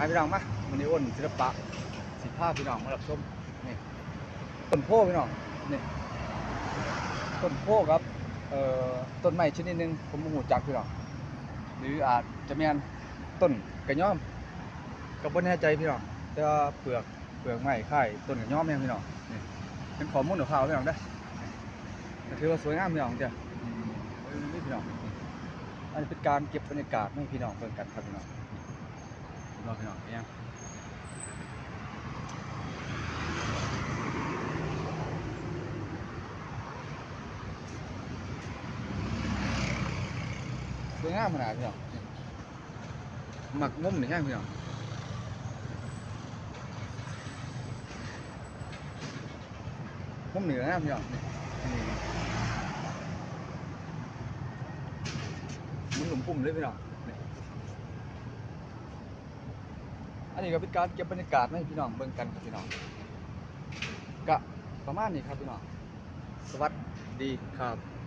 หาพี่น้องมามันนี้อ้นศิลปะสิภาพพี่น้องมารับชมนี่ต้นโพพี่น้องนี่ต้นโพครับเอ่อต้นไม้ชนิดหนึงผมบ่ฮู้จักพี่น้องหรืออาจจะแม่นต้นกระย่อมก็บ่แน่ใจพี่น้องแต่ว่าเปลือกเปลือกไม้คล้ายต้นกระย่อมแม่นพี่น้องนี่เป็นข้อมูลของเขาพี่น้องเด้ถือว่าสวยงามพี่น้องเด้ออืมเออนี่พี่น้องอันนี้เป็นการเก็บบรรยากาศให้พี่น้องเบิ่งกันครับพี่น้อง พี่น้อพี่น้องเนี่ยสวยงามขนาดพี่น้องหมักมุมนี่แห้งพี่น้องมุมเหนือนะพี่น้องมันหลุมปุ่มเลยพี่น้อง นี่อันนี้ก็เป็นการเก็บบรรยากาศให้พี่น้องเบิ่งกันครับพี่น้องกะประมาณนี้ครับพี่น้อง สวัสดีครับ